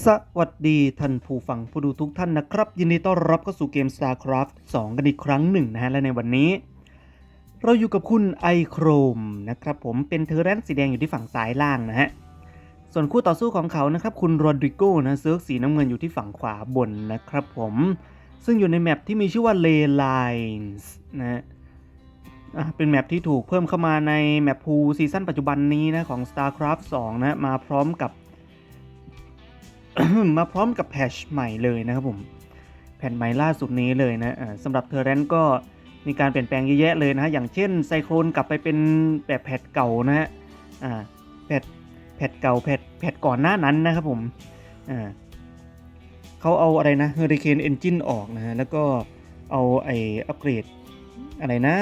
สวัสดีท่านผู้ฟังผู้ดูทุกท่านนะครับ ยินดีต้อนรับเข้าสู่เกม StarCraft 2 กันอีกครั้งหนึ่งนะฮะ และในวันนี้ เราอยู่กับคุณไอโครมนะครับผมเป็นเทอร์แรนสีแดงอยู่ที่ฝั่งซ้ายล่างนะฮะ ส่วนคู่ต่อสู้ของเขานะครับ คุณโรดริโกนะเซิร์กสีน้ำเงินอยู่ที่ฝั่งขวาบนนะครับผม ซึ่งอยู่ในแมปที่มีชื่อว่า Ley Lines นะฮะเป็นแมปที่ถูกเพิ่มเข้ามาในแมปพูซีซั่นปัจจุบันนี้นะของ StarCraft 2 นะมาพร้อมกับ มาพร้อมกับแพชใหม่เลยนะครับผมแผ่นใหม่ล่าสุดนี้เลยนะสำหรับเทอร์เรนก็มีการเปลี่ยนแปลงเยอะแยะเลยนะฮะอย่างเช่นไซโครนกลับไปเป็นแบบแพทเก่านะฮะอ่าแพทแพทเก่าแพทแพทก่อนหน้านั้นนะครับผมอ่าเขาเอาอะไรนะเฮอริเคนเอนจินออกนะฮะแล้วก็เอาไออัปเกรดอะไรนะ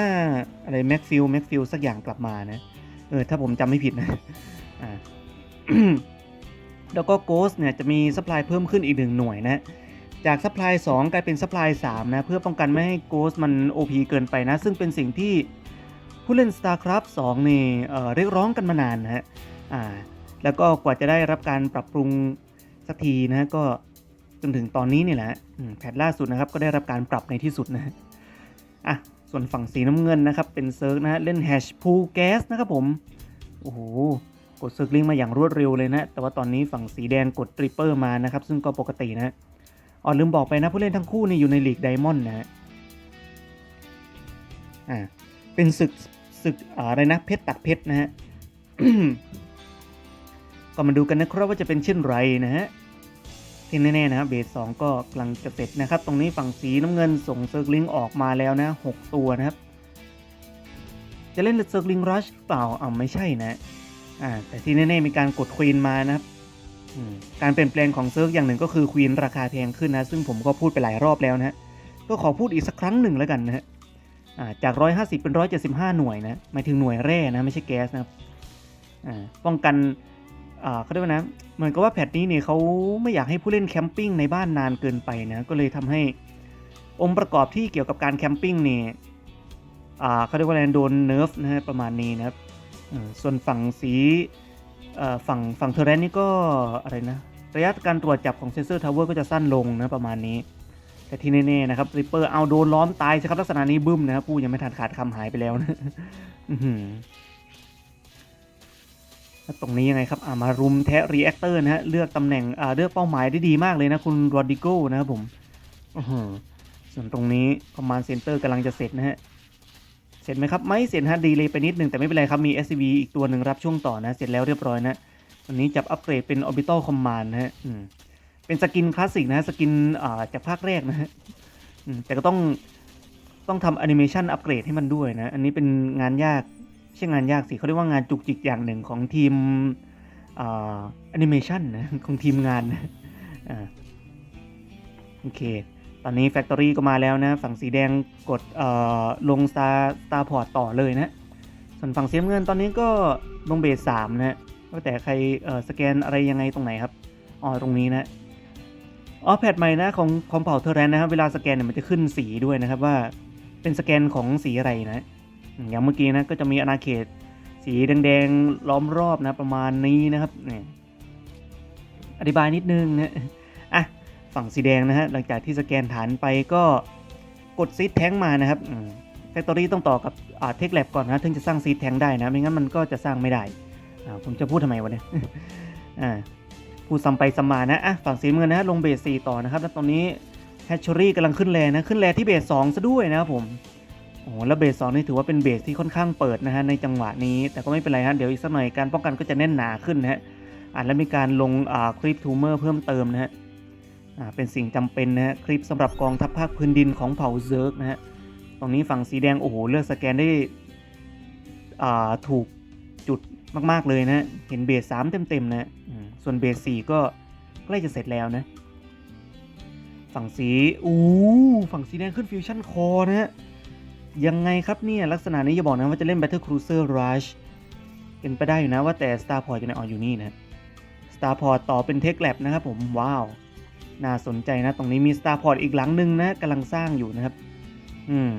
อะไรแม็กฟิลแม็กฟิลสักอย่างกลับมานะเออถ้าผมจำไม่ผิดนะอ่า แล้วก็โกสเนี่ยจะมีซัพพลายเพิ่มขึ้นอีกหนึ่งหน่วยนะจากซัพพลาย2กลายเป็นซัพพลาย3นะเพื่อป้องกันไม่ให้โกสมัน OP เกินไปนะ ซึ่งเป็นสิ่งที่ผู้เล่น StarCraft 2นี่เรียกร้องกันมานานนะฮะแล้วก็กว่าจะได้รับการปรับปรุงสักทีนะก็จนถึงตอนนี้นี่แหละแพทล่าสุดนะครับก็ได้รับการปรับในที่สุดนะอะส่วนฝั่งสีน้ำเงินนะครับเป็นเซิร์กนะเล่นแฮชพูแก๊สนะครับผมโอ้โห กดเซิร์กลิงมาอย่างรวดเร็วเลยนะ แต่ว่าตอนนี้ฝั่งสีแดงกดทริปเปอร์มานะครับ ซึ่งก็ปกตินะอ๋อลืมบอกไปนะผู้เล่นทั้งคู่นี่อยู่ในลีกไดมอนด์นะฮะอ่าเป็นศึกศึกอะไรนะเพชรตัดเพชรนะฮะก็มาดูกันนะครับว่าจะเป็นเช่นไรนะฮะที่แน่ๆนะครับเบสสองก็กำลังจะเสร็จนะครับ ตรงนี้ฝั่งสีน้ำเงินส่งเซิร์กลิงออกมาแล้วนะหกตัวนะครับ จะเล่นเซิร์กลิงรัชเปล่าอ้าไม่ใช่นะ อ่าแต่ที่แน่ๆมีการกดควีนมานะครับการเปลี่ยนแปลงของเซิร์ฟอย่างหนึ่งก็คือควีนราคาแพงขึ้นนะซึ่งผมก็พูดไปหลายรอบแล้วนะฮะก็ขอพูดอีกสักครั้งหนึ่งแล้วกันนะฮะอ่าจาก 150 เป็น 175 หน่วยนะหมายถึงหน่วยแร่นะไม่ใช่แก๊สนะครับป้องกันเขาเรียกว่านะเหมือนกับว่าแพทนี้เนี่ยเขาไม่อยากให้ผู้เล่นแคมปิ้งในบ้านนานเกินไปนะก็เลยทำให้องค์ประกอบที่เกี่ยวกับการแคมปิ้งเนี่ยเขาเรียกว่าอะไรโดนเนิร์ฟนะฮะประมาณนี้นะครับ ส่วนฝั่งสีฝั่งฝั่งเทอร์เรนนี่ก็อะไรนะระยะการตรวจจับของเซนเซอร์ทาวเวอร์ก็จะสั้นลงนะประมาณนี้ แต่ที่แน่ๆนะครับริปเปอร์เอาโดนล้อมตายสิครับลักษณะนี้บึ้มนะครับผู้ยังไม่ทันขาดคำหายไปแล้วนะอื้อหือแล้วตรงนี้ยังไงครับอ่ามารุมแทะรีแอคเตอร์นะฮะเลือกตำแหน่งเลือกเป้าหมายได้ดีมากเลยนะคุณโรดิโก้นะครับผมส่วนตรงนี้คอมมานด์เซ็นเตอร์กำลังจะเสร็จนะฮะ เสร็จไหมครับไม่เสร็จฮะดีเลยไปนิดนึงแต่ไม่เป็นไรครับมี SCV อีกตัวหนึ่งรับช่วงต่อนะเสร็จแล้วเรียบร้อยนะวันนี้จับอัปเกรดเป็น Orbital Command นะฮะเป็นสกินคลาสสิกนะฮะสกินอ่าจากภาคแรกนะฮะแต่ก็ต้องต้องทำแอนิเมชันอัปเกรดให้มันด้วยนะ อันนี้เป็นงานยากใช่งานยากสิเขาเรียกว่างานจุกจิกอย่างหนึ่งของทีมแอนิเมชันนะของทีมงานนะอโอเค ตอนนี้ Factory ก็มาแล้วนะ ฝั่งสีแดงกดเอ่อลง Star Star Port ต่อเลยนะ ส่วนฝั่งสีน้ำเงินตอนนี้ก็ลงเบสสามนะว่าแต่ใครสแกนอะไรยังไงตรงไหนครับอ๋อตรงนี้นะอ๋อแพทใหม่นะของของเผ่าเทอร์แรนนะครับเวลาสแกนเนี่ยมันจะขึ้นสีด้วยนะครับว่าเป็นสแกนของสีอะไรนะอย่างเมื่อกี้นะก็จะมีอาณาเขตสีแดงๆล้อมรอบนะประมาณนี้นะครับเนี่ยอธิบายนิดนึงนะ ฝั่งสีแดงนะฮะหลังจากที่สแกนฐานไปก็กดซีดแทงมานะครับแฟคทอรี่ต้องต่อกับเทคแลบก่อนนะถึงจะสร้างซีดแทงได้นะ ไม่งั้นมันก็จะสร้างไม่ได้ผมจะพูดทำไมวะเนี่ยพูดซ้ำไปซ้ำมานะอะฝั่งสีเงินนะฮะลงเบสสีต่อนะครับแล้วตอนนี้แฮชชอรี่กำลังขึ้นแรงนะขึ้นแรงที่เบสสองซะด้วยนะครับผมโอ้แล้วเบสสองนี่ถือว่าเป็นเบสที่ค่อนข้างเปิดนะฮะในจังหวะนี้แต่ก็ไม่เป็นไรฮะเดี๋ยวอีกสักหน่อยการป้องกันก็จะแน่นหนาขึ้นนะฮะอ่าแล้วมีการลงอ่าคลิปทูเมอร์เพิ่มเติมนะฮะ เป็นสิ่งจำเป็นนะฮะคลิปสำหรับกองทัพภาคพื้นดินของเผ่าเซิร์กนะฮะตรงนี้ฝั่งสีแดงโอ้โหเลือกสแกนได้ถูกจุดมากๆเลยนะเห็นเบสสามเต็มๆนะส่วนเบสสี่ก็ใกล้จะเสร็จแล้วนะฝั่งสีอู้ฝั่งสีแดงขึ้นฟิวชั่นคอนะฮะยังไงครับเนี่ยลักษณะนี้อย่าบอกนะว่าจะเล่น Battle Cruiser Rush เป็นไปได้อยู่นะว่าแต่ Starport จะไหนอ๋ออยู่นี่นะ Starport ต่อเป็น Tech Lab นะครับผม ว้าว น่าสนใจนะ ตรงนี้มี Starport อีกหลังหนึ่งนะกำลังสร้างอยู่นะครับ อืม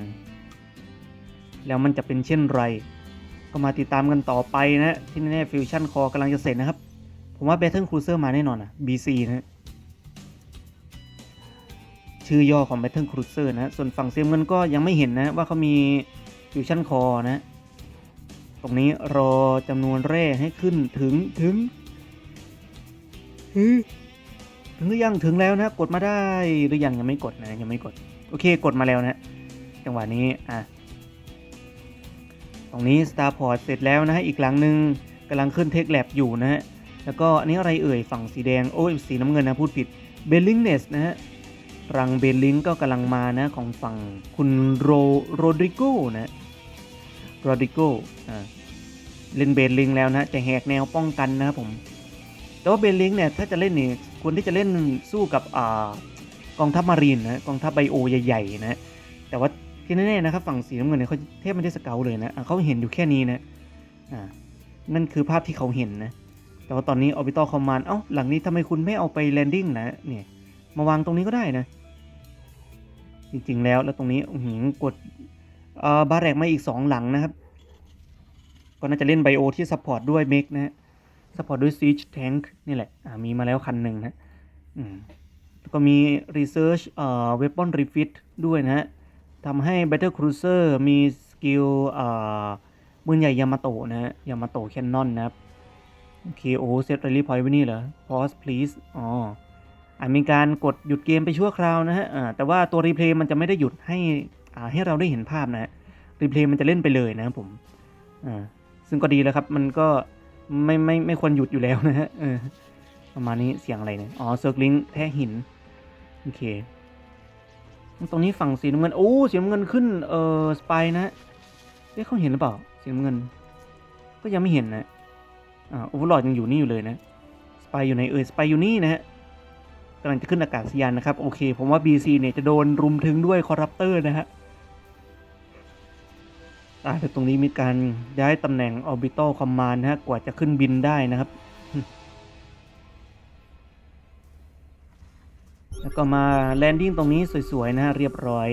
แล้วมันจะเป็นเช่นไร ก็มาติดตามกันต่อไปนะ ที่แน่ๆฟิวชั่นคอกำลังจะเสร็จนะครับ ผมว่า Battle Cruiser มาแน่นอนอะ BC นะชื่อย่อของ Battle Cruiser นะ ส่วนฝั่งเซียมเงินก็ยังไม่เห็นนะ ว่าเขามีฟิวชั่นคอนะ ตรงนี้รอจำนวนแร่ให้ขึ้นถึงถึงถึง ถึงหรือยังถึงแล้วนะกดมาได้หรือยังยังไม่กดนะยังไม่กดโอเคกดมาแล้วนะจังหวะนี้อะตรงนี้ Starport เสร็จแล้วนะฮะอีกหลังหนึ่งกำลังขึ้นเทคแลบอยู่นะฮะแล้วก็อันนี้อะไรเอ่ยฝั่งสีแดงโอ้ยสีน้ำเงินนะพูดผิดเบลลิงเนสนะฮะรังเบลลิงก็กำลังมานะของฝั่งคุณโรโรดริโกนะโรดริโกอ่าเล่นเบลลิงแล้วนะจะแหกแนวป้องกันนะครับผม แต่ว่าเบลลิงเนี่ยถ้าจะเล่นเนี่ยควรที่จะเล่นสู้กับอ่ากองทัพมารีนนะกองทัพไบโอใหญ่ๆนะแต่ว่าที่แน่ๆนะครับฝั่งสีน้ำเงินเนี่ยเขาเทพไม่ได้สเกลเลยนะะเขาเห็นอยู่แค่นี้นะอ่านั่นคือภาพที่เขาเห็นนะแต่ว่าตอนนี้ Orbital Command เอ้าหลังนี้ทำไมคุณไม่เอาไป landing นะเนี่ยมาวางตรงนี้ก็ได้นะจริงๆแล้วแล้วตรงนี้อื้อหือกดเอ่อบาแรกมาอีก 2 หลังนะครับ ก็น่าจะเล่นไบโอที่ support ด้วยเมกนะฮะ support ด้วย siege tank นี่แหละมีมาแล้วคันหนึ่งนะแล้วก็มี research เอ่อ weapon refit ด้วยนะฮะทำให้ battle cruiser มีสกิลเอ่อปืนใหญ่ยามาโตะนะฮะยามาโตะแคนนอนนะครับโอเคโอ้เซตเรลลี่พอยต์ไว้นี่เหรอ pause please อ๋ออาจมีการกดหยุดเกมไปชั่วคราวนะฮะแต่ว่าตัวรีเพลย์มันจะไม่ได้หยุดให้อ่าให้เราได้เห็นภาพนะฮะรีเพลย์มันจะเล่นไปเลยนะครับผมอ่าซึ่งก็ดีแล้วครับ มันก็ ไม่ไม่ไม่ควรหยุดอยู่แล้วนะฮะเออประมาณนี้เสียงอะไรเนี่ย อ๋อเซิร์กลิงแท้หิน โอเค ตรงนี้ฝั่งสีน้ำเงิน โอ้สีน้ำเงินขึ้น เออสไปนะเอ๊ะเขาเห็นหรือเปล่าสีน้ำเงิน ก็ยังไม่เห็นนะ อ่าโอเวอร์ลอดยังอยู่นี่อยู่เลยนะ สไปอยู่ในเอ่ยสไปอยู่นี่นะฮะกำลังจะขึ้นอากาศยานนะครับ โอเค ผมว่า BC เนี่ยจะโดนรุมถึงด้วยคอร์รัปเตอร์นะฮะ อ่าแต่ตรงนี้มีการย้ายตำแหน่ง Orbital Command นะฮะกว่าจะขึ้นบินได้นะครับ แล้วก็มาแลนดิ้งตรงนี้สวยๆนะฮะเรียบร้อย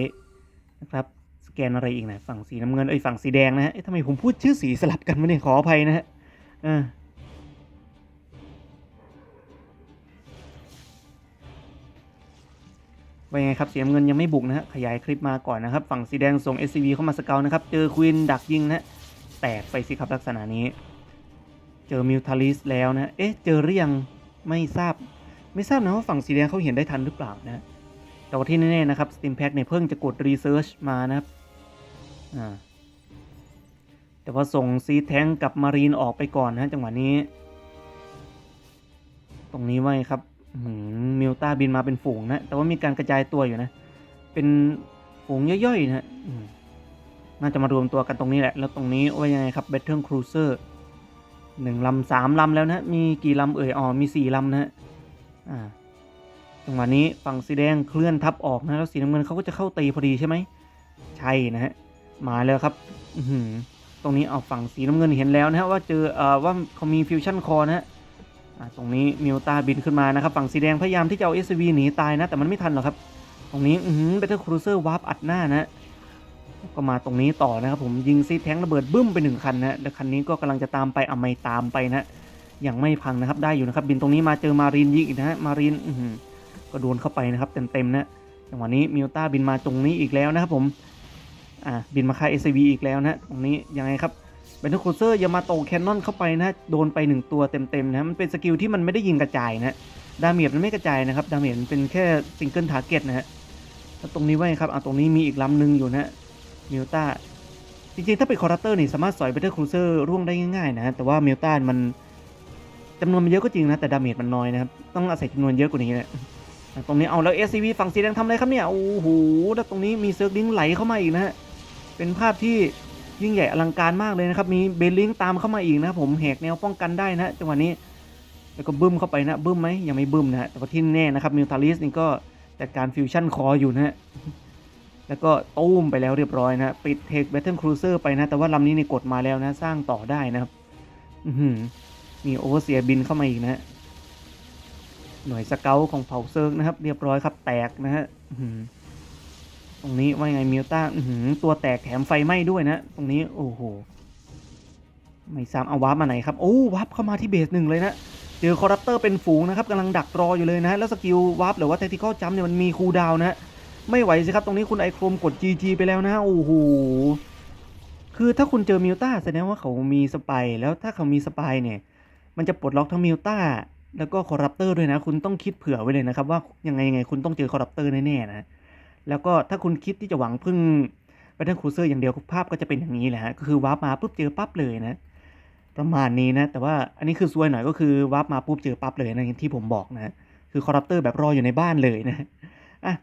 นะครับสแกนอะไรอีกนะฝั่งสีน้ำเงินเอ้ยฝั่งสีแดงนะฮะเอ๊ะทำไมผมพูดชื่อสีสลับกันมาเนี่ยขออภัยนะฮะอ่า ว่ายังไงครับเสีน้ำเงินยังไม่บุกนะฮะขยายคลิปมาก่อนนะครับ ฝั่งสีแดงส่ง SCV เข้ามาสเกลนะครับ เจอควีนดักยิงนะแตกไปสิครับลักษณะนี้ เจอมิวทาลิสแล้วนะเอ๊ะเจอหรือยังไม่ทราบ ไม่ทราบนะว่าฝั่งสีแดงเขาเห็นได้ทันหรือเปล่านะแต่ว่าที่แน่ๆนะครับ Steam Pack เนี่ยเพิ่งจะกด Research มานะครับอ่าแต่ว่าส่งซีแทงกับมารีนออกไปก่อนนะจังหวะนี้ ตรงนี้ไว้ครับ มิลต้าบินมาเป็นฝูงนะ แต่ว่ามีการกระจายตัวอยู่นะ เป็นฝูงย่อยๆนะน่าจะมารวมตัวกันตรงนี้แหละ แล้วตรงนี้ว่ายังไงครับ Battle Cruiser หนึ่งลำสามลำแล้วนะ มีกี่ลำเอ่ย อ๋อ มีสี่ลำนะฮะอ่าจังหวะนี้ฝั่งสีแดงเคลื่อนทับออกนะ แล้วสีน้ำเงินเขาก็จะเข้าตีพอดีใช่ไหม ใช่นะฮะ มาแล้วครับอืตรงนี้เอาฝั่งสีน้ำเงินเห็นแล้วนะฮะว่าเจอเอ่อว่าเขามีฟิวชั่นคอนะฮะ ตรงนี้มิวตาบินขึ้นมานะครับ ฝั่งสีแดงพยายามที่จะเอา SCV หนีตายนะ แต่มันไม่ทันหรอกครับ ตรงนี้อือหือเบตเตอร์ครูเซอร์วาร์ปอัดหน้านะก็มาตรงนี้ต่อนะครับผมยิงซีแท้งระเบิดบึ้มไปหนึ่งคันนะแล้วคันนี้ก็กำลังจะตามไปเอาไม่ตามไปนะยังไม่พังนะครับได้อยู่นะครับ บินตรงนี้มาเจอมารีนยิงอีกนะฮะมารีนอืก็โดนเข้าไปนะครับเต็มๆนะจังหวะนี้มิวต้าบินมาตรงนี้อีกแล้วนะครับผมอ่าบินมาค่าย SCV อีกแล้วนะตรงนี้ยังไงครับ เบนทคูเซอร์ยามาโตแคนนอนเข้าไปนะโดนไปหนึ่งตัวเต็มๆนะมันเป็นสกิลที่มันไม่ได้ยิงกระจายนะดาเมจมันไม่กระจายนะครับดาเมจมันเป็นแค่ซิงเกิลทาร์เก็ตนะฮะแล้วตรงนี้ไว้ครับอะตรงนี้มีอีกลำหนึ่งอยู่นะมิวต้าจริงๆ ถ้าเป็นคอร์เตอร์นี่สามารถสอยเบนทคูเซอร์ร่วงได้ง่ายๆนะแต่ว่ามิวต้ามันจำนวนมันเยอะก็จริงนะแต่ดาเมจมันน้อยนะครับต้องอาศัยจำนวนเยอะกว่านี้นะอะตรงนี้เอาแล้ว SCV ฝั่งสีแดงทำอะไรครับเนี่ยโอ้โหแล้วตรงนี้มีเซิร์ฟลิงไหลเข้ามาอีกนะฮะเป็นภาพที่ ยิ่งใหญ่อลังการมากเลยนะครับ มีเบลลิงตามเข้ามาอีกนะผมแหกแนวป้องกันได้นะจังหวะนี้ แล้วก็บึ้มเข้าไปนะบึ้มไหมยังไม่บึ้มนะแต่ว่าที่แน่นะครับมิวทาลิสนี่ก็จัดการฟิวชั่นคออยู่นะแล้วก็ตู้มไปแล้วเรียบร้อยนะปิดเทคแบทเทิลครูเซอร์ไปนะ แต่ว่าลำนี้นี่กดมาแล้วนะ สร้างต่อได้นะครับมีโอเวอร์เซียบินเข้ามาอีกนะหน่วยสเกลของเผ่าเซิร์กนะครับ เรียบร้อยครับแตกนะฮะ ตรงนี้ว่าไงมิวต้าตัวแตกแถมไฟไหม้ด้วยนะ ตรงนี้โอ้โห ไม่ซ้ำเอาวาร์ปมาไหนครับ โอ้วาร์ปเข้ามาที่เบสหนึ่งเลยนะเจอคอร์รัปเตอร์เป็นฝูงนะครับกำลังดักรออยู่เลยนะแล้วสกิลวาร์ปหรือว่าแทคติคอลจัมเนี่ยมันมีคูลดาวน์นะไม่ไหวสิครับ ตรงนี้คุณไอโครมกด GG ไปแล้วนะ โอ้โห คือถ้าคุณเจอมิวต้าแสดงว่าเขามีสไปแล้วถ้าเขามีสไปเนี่ย มันจะปลดล็อกทั้งมิวต้าแล้วก็คอร์รัปเตอร์ด้วยนะ คุณต้องคิดเผื่อไว้เลยนะครับ ว่ายังไงยังไงคุณต้องเจอคอร์รัปเตอร์แน่ๆนะ แล้วก็ถ้าคุณคิดที่จะหวังพึ่งแบทเทิลครูเซอร์อย่างเดียวภาพก็จะเป็นอย่างนี้แหละฮะก็คือวาร์ปมาปุ๊บเจอปั๊บเลยนะ ประมาณนี้นะ แต่ว่าอันนี้คือซวยหน่อยก็คือวาร์ปมาปุ๊บเจอปั๊บเลยนะที่ผมบอกนะคือคอร์รัปเตอร์แบบรออยู่ในบ้านเลยนะอะ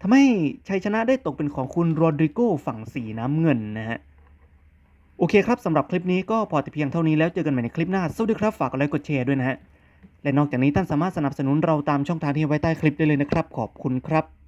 ทำให้ชัยชนะได้ตกเป็นของคุณโรดริโกฝั่งสีน้ำเงินนะฮะโอเคครับสำหรับคลิปนี้ก็พอแต่เพียงเท่านี้แล้วเจอกันใหม่ในคลิปหน้าสวัสดีครับฝากกดไลค์กดแชร์ด้วยนะฮะและนอกจากนี้ท่านสามารถสนับสนุนเราตามช่องทางที่ไว้ใต้คลิปได้เลยนะครับ ขอบคุณครับ